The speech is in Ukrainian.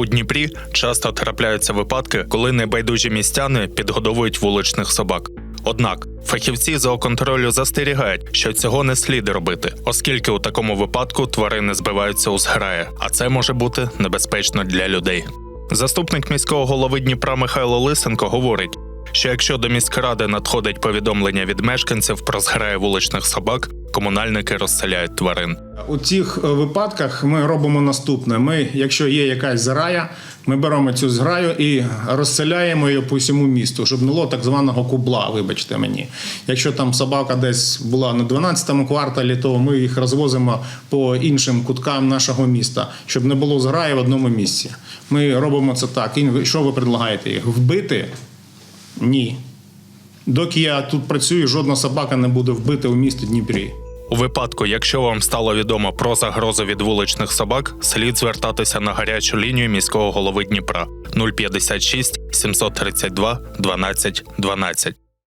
У Дніпрі часто трапляються випадки, коли небайдужі містяни підгодовують вуличних собак. Однак фахівці зооконтролю застерігають, що цього не слід робити, оскільки у такому випадку тварини збиваються у зграї, а це може бути небезпечно для людей. Заступник міського голови Дніпра Михайло Лисенко говорить, що якщо до міськради надходить повідомлення від мешканців про зграї вуличних собак, комунальники розселяють тварин. У цих е, випадках ми робимо наступне: ми, якщо є якась зграя, ми беремо цю зграю і розселяємо її по всьому місту, щоб не було так званого кубла. Вибачте мені. Якщо там собака десь була на 12-му кварталі, то ми їх розвозимо по іншим куткам нашого міста, щоб не було зграї в одному місці. Ми робимо це так. І що ви предлагаєте їх? Вбити? Ні. Доки я тут працюю, жодна собака не буде вбита у місті Дніпрі. У випадку, якщо вам стало відомо про загрозу від вуличних собак, слід звертатися на гарячу лінію міського голови Дніпра 056 732 12 12.